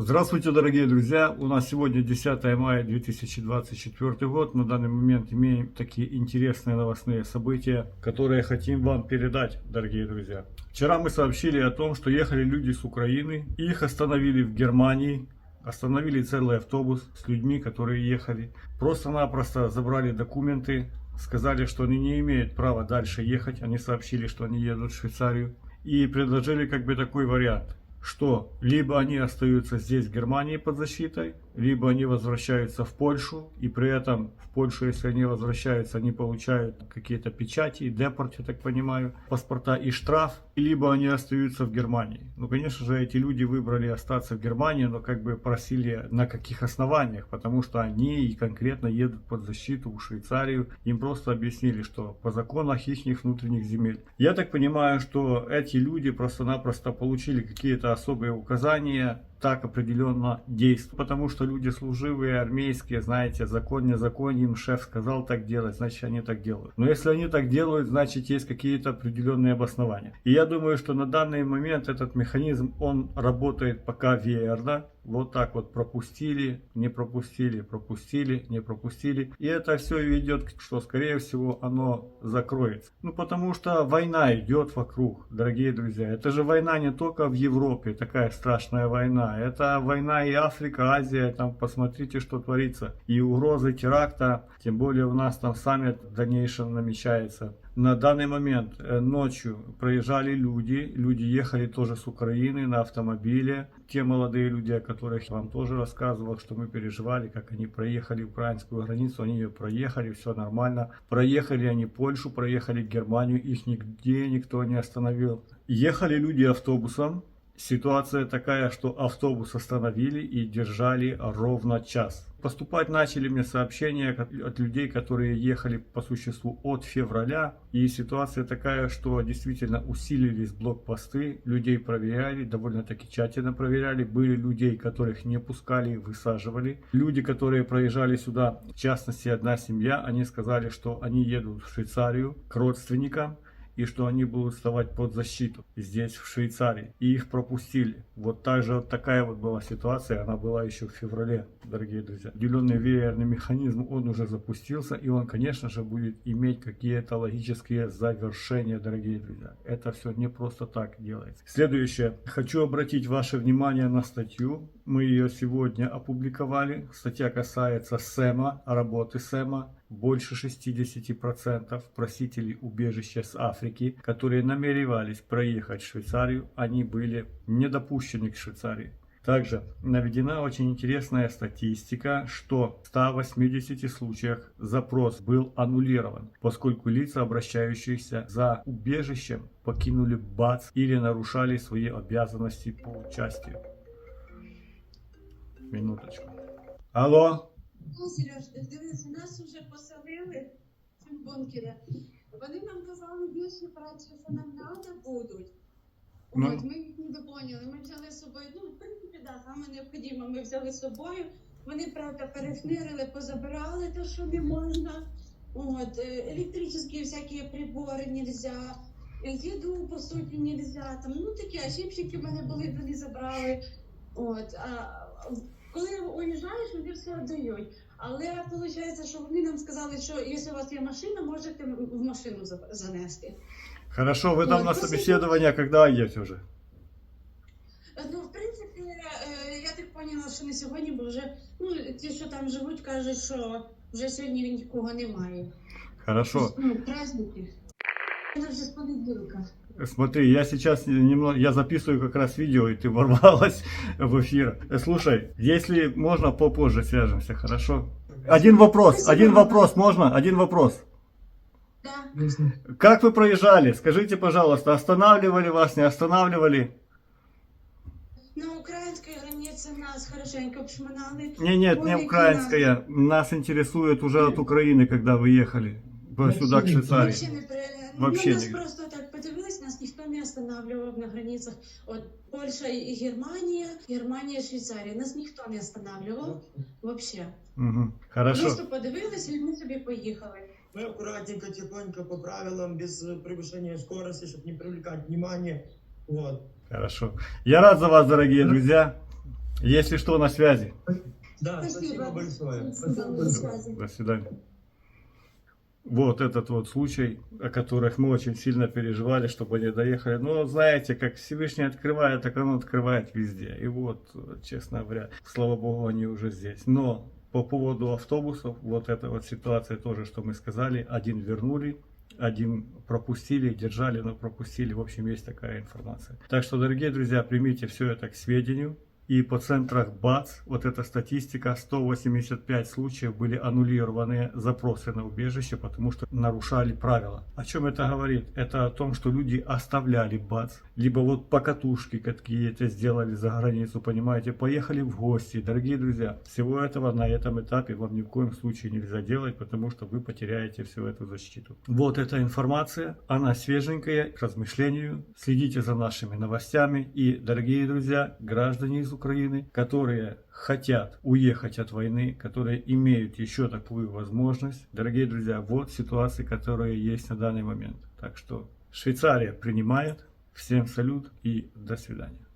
Здравствуйте, дорогие друзья! У нас сегодня 10 мая 2024 год. На данный момент имеем такие интересные новостные события, которые хотим вам передать, дорогие друзья. Вчера мы сообщили о том, что ехали люди с Украины, их остановили в Германии, остановили целый автобус с людьми, которые ехали. Просто-напросто забрали документы, сказали, что они не имеют права дальше ехать. Они сообщили, что они едут в Швейцарию. И предложили как бы такой вариант что либо они остаются здесь, в Германии, под защитой, либо они возвращаются в Польшу, и при этом в Польшу, если они возвращаются, они получают какие-то печати, депорт, я так понимаю, паспорта и штраф, либо они остаются в Германии. Ну, конечно же, эти люди выбрали остаться в Германии, но как бы просили на каких основаниях, потому что они и конкретно едут под защиту в Швейцарию. Им просто объяснили, что по законах их внутренних земель. Я так понимаю, что эти люди просто-напросто получили какие-то особые указания, так определенно действовать. Потому что люди служивые, армейские, знаете, закон не закон, им шеф сказал так делать, значит они так делают. Но если они так делают, значит есть какие-то определенные обоснования. И я думаю, что на данный момент этот механизм, он работает пока верно. Вот так вот пропустили, не пропустили, пропустили, не пропустили. И это все ведет, что скорее всего оно закроется. Ну потому что война идет вокруг, дорогие друзья. Это же война не только в Европе, такая страшная война. Это война и Африка, Азия, там посмотрите, что творится. И угрозы теракта, тем более у нас там саммит в дальнейшем намечается. На данный момент э, ночью проезжали люди, люди ехали тоже с Украины на автомобиле. Те молодые люди, о которых я вам тоже рассказывал, что мы переживали, как они проехали украинскую границу, они ее проехали, все нормально. Проехали они Польшу, проехали Германию, их нигде никто не остановил. Ехали люди автобусом, Ситуация такая, что автобус остановили и держали ровно час. Поступать начали мне сообщения от людей, которые ехали по существу от февраля. И ситуация такая, что действительно усилились блокпосты, людей проверяли, довольно-таки тщательно проверяли. Были людей, которых не пускали, высаживали. Люди, которые проезжали сюда, в частности одна семья, они сказали, что они едут в Швейцарию к родственникам и что они будут вставать под защиту здесь, в Швейцарии. И их пропустили. Вот так же такая вот была ситуация, она была еще в феврале, дорогие друзья. Определенный веерный механизм, он уже запустился, и он, конечно же, будет иметь какие-то логические завершения, дорогие друзья. Это все не просто так делается. Следующее. Хочу обратить ваше внимание на статью. Мы ее сегодня опубликовали. Статья касается СЭМа, работы СЭМа больше 60% просителей убежища с Африки, которые намеревались проехать в Швейцарию, они были не допущены к Швейцарии. Также наведена очень интересная статистика, что в 180 случаях запрос был аннулирован, поскольку лица, обращающиеся за убежищем, покинули БАЦ или нарушали свои обязанности по участию. Минуточку. Алло? Ну, Сереж, дивись, нас вже поселили в цьому бункері. Вони нам казали більше праці, що нам треба будуть. Ну. От, ми їх не допоняли. Ми взяли з собою, ну, в принципі, да, саме необхідно, ми взяли з собою. Вони, правда, перешнирили, позабирали те, що не можна. От, е, електричні всякі прибори нельзя. е, Їду, по суті, нельзя. Там, ну такі, чіпчики в мене були, вони забрали. От, а коли уїжджаєш, вони все дають. Але виходить, що вони нам сказали, що якщо у вас є машина, можете в машину занести. Хорошо, вы там Ой, на спасибо. собеседование когда едете уже? Е, Ну, в принципі, е, я так поняла, що не сьогодні, бо вже ну, ті, що там живуть, кажуть, що вже сьогодні нікого немає. Хорошо. Ну, праздники. Смотри, я сейчас немного, я записываю как раз видео, и ты ворвалась в эфир. Э, Слушай, если можно, попозже свяжемся, хорошо? Один вопрос, один вопрос, можно? Один вопрос. Да. Как вы проезжали? Скажите, пожалуйста, останавливали вас, не останавливали? На українській границі нас хорошенько обшминали. Не, нет, не Ой, украинская. Нас интересует уже от Украины, когда вы ехали по- сюда, к Швейцарии. Вообще не при... Вообще ну, нас не- просто так подивились, нас ніхто не останавливав на границях. От Польща і Германія, Германія, Швейцарія. Нас ніхто не останавливав. Вообще. Мгм. Хорошо. Просто подивились і ми собі поїхали. Мы аккуратненько, тихонько, по правилам, без э, превышения скорости, чтобы не привлекать внимание. Вот. Хорошо. Я рад за вас, дорогие друзья. Если что, на связи. Да, Спасибо. спасибо большое. Спасибо, Спасибо на большое. связи. До свидания. Вот этот вот случай, о которых мы очень сильно переживали, чтобы они доехали. Но знаете, как Всевышний открывает, так он открывает везде. И вот, честно говоря, слава богу, они уже здесь. Но по поводу автобусов, вот эта вот ситуация тоже, что мы сказали, один вернули, один пропустили, держали, но пропустили. В общем, есть такая информация. Так что, дорогие друзья, примите все это к сведению. И по центрах БАЦ, вот эта статистика, 185 случаев были аннулированы запросы на убежище, потому что нарушали правила. О чем это говорит? Это о том, что люди оставляли БАЦ, либо вот покатушки какие-то сделали за границу, понимаете, поехали в гости. Дорогие друзья, всего этого на этом этапе вам ни в коем случае нельзя делать, потому что вы потеряете всю эту защиту. Вот эта информация, она свеженькая, к размышлению. Следите за нашими новостями. И, дорогие друзья, граждане из Украины, которые хотят уехать от войны, которые имеют еще такую возможность. Дорогие друзья, вот ситуации, которые есть на данный момент. Так что Швейцария принимает. Всем салют и до свидания.